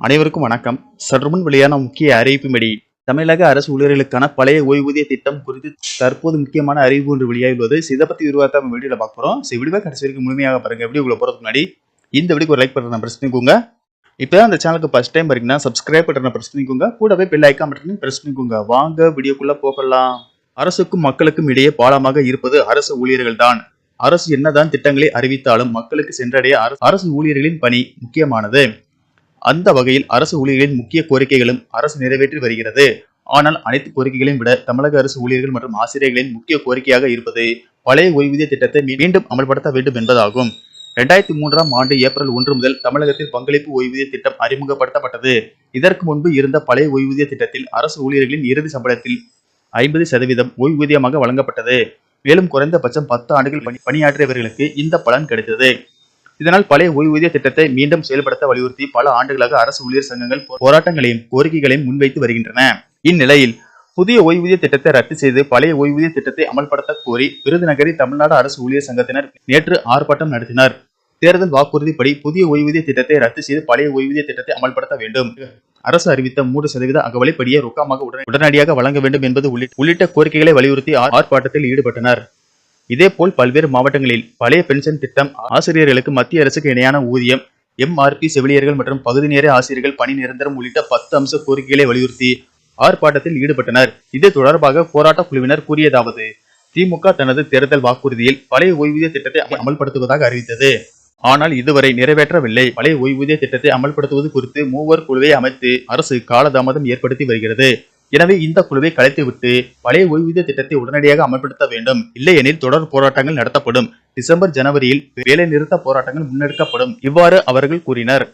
அனைவருக்கும் வணக்கம். சற்றுமுன் வெளியான முக்கிய அறிவிப்பின்படி தமிழக அரசு ஊழியர்களுக்கான பழைய ஓய்வூதிய திட்டம் குறித்து தற்போது முக்கியமான அறிவிப்பு ஒன்று வெளியாகியுள்ளது. இதை பத்தி விரிவாக நம்ம வீடியோல பார்க்க போறோம். ஸோ வீடியோ கடைசி வரைக்கும் முழுமையாக பாருங்க. உள்ள போறதுக்கு முன்னாடி இந்த வீடியோக்கு ஒரு லைக் பட்டனை பிரஸ் பண்ணிக்கோங்க. இப்போ அந்த சேனலுக்கு ஃபர்ஸ்ட் டைம் வரீங்கன்னா சப்ஸ்கிரைப் பட்டனை பிரஸ் பண்ணிக்கோங்க. கூடவே பெல் ஐக்கான் பட்டனையும் பிரஸ் பண்ணிக்கோங்க. வாங்க வீடியோக்குள்ள போகலாம். அரசுக்கும் மக்களுக்கும் இடையே பாலமாக இருப்பது அரசு ஊழியர்கள் தான் அரசு என்னதான் திட்டங்களை அறிவித்தாலும் மக்களுக்கு சென்றடைய அரசு- அரசு ஊழியர்களின் பணி முக்கியமானது. அந்த வகையில் அரசு ஊழியர்களின் முக்கிய கோரிக்கைகளும் அரசு நிறைவேற்றி வருகிறது. ஆனால் அனைத்து கோரிக்கைகளையும் விட தமிழக அரசு ஊழியர்கள் மற்றும் ஆசிரியர்களின் முக்கிய கோரிக்கையாக இருப்பது பழைய ஓய்வூதிய திட்டத்தை மீண்டும் அமல்படுத்த வேண்டும் என்பதாகும். இரண்டாயிரத்தி மூன்றாம் ஆண்டு ஏப்ரல் ஒன்று முதல் தமிழகத்தில் பங்களிப்பு ஓய்வூதிய திட்டம் அறிமுகப்படுத்தப்பட்டது. இதற்கு முன்பு இருந்த பழைய ஓய்வூதிய திட்டத்தில் அரசு ஊழியர்களின் இறுதி சம்பளத்தில் ஐம்பது சதவீதம் ஓய்வூதியமாக வழங்கப்பட்டது. மேலும் குறைந்தபட்சம் பத்து ஆண்டுகள் பணி பணியாற்றியவர்களுக்கு இந்த பலன் கிடைத்தது. இதனால் பழைய ஓய்வூதிய திட்டத்தை மீண்டும் செயல்படுத்த வலியுறுத்தி பல ஆண்டுகளாக அரசு ஊழியர் சங்கங்கள் போராட்டங்களையும் கோரிக்கைகளையும் முன்வைத்து வருகின்றன. இந்நிலையில் புதிய ஓய்வூதிய திட்டத்தை ரத்து செய்து பழைய ஓய்வூதிய திட்டத்தை அமல்படுத்த கோரி விருதுநகரில் தமிழ்நாடு அரசு ஊழியர் சங்கத்தினர் நேற்று ஆர்ப்பாட்டம் நடத்தினர். தேர்தல் வாக்குறுதிப்படி புதிய ஓய்வூதிய திட்டத்தை ரத்து செய்து பழைய ஓய்வூதிய திட்டத்தை அமல்படுத்த வேண்டும். அரசு அறிவித்த மூன்று சதவீத அகவலைப்படியே ரொக்கமாக உடனடியாக வழங்க வேண்டும் என்பது உள்ளிட்ட- கோரிக்கைகளை வலியுறுத்தி ஆர்ப்பாட்டத்தில் ஈடுபட்டனர். இதேபோல் பல்வேறு மாவட்டங்களில் பழைய பென்ஷன் திட்டம் ஆசிரியர்களுக்கு மத்திய அரசுக்கு இணையான ஊதியம் எம்ஆர்பி செவிலியர்கள் மற்றும் பகுதி நேர ஆசிரியர்கள் பணி நிரந்தரம் உள்ளிட்ட பத்து அம்ச கோரிக்கைகளை வலியுறுத்தி ஆர்ப்பாட்டத்தில் ஈடுபட்டனர். இது தொடர்பாக போராட்ட குழுவினர் கூறியதாவது திமுக தனது தேர்தல் வாக்குறுதியில் பழைய ஓய்வூதிய திட்டத்தை அமல்படுத்துவதாக அறிவித்தது. ஆனால் இதுவரை நிறைவேற்றவில்லை. பழைய ஓய்வூதிய திட்டத்தை அமல்படுத்துவது குறித்து மூவர் குழுவை அமைத்து அரசு காலதாமதம் ஏற்படுத்தி வருகிறது. எனவே இந்த குழுவை கலைத்துவிட்டு பழைய ஓய்வூதிய திட்டத்தை உடனடியாக அமல்படுத்த வேண்டும். இல்லையெனில் தொடர் போராட்டங்கள் நடத்தப்படும். டிசம்பர் ஜனவரியில் வேலை நிறுத்த போராட்டங்கள் முன்னெடுக்கப்படும். இவ்வாறு அவர்கள் கூறினர்.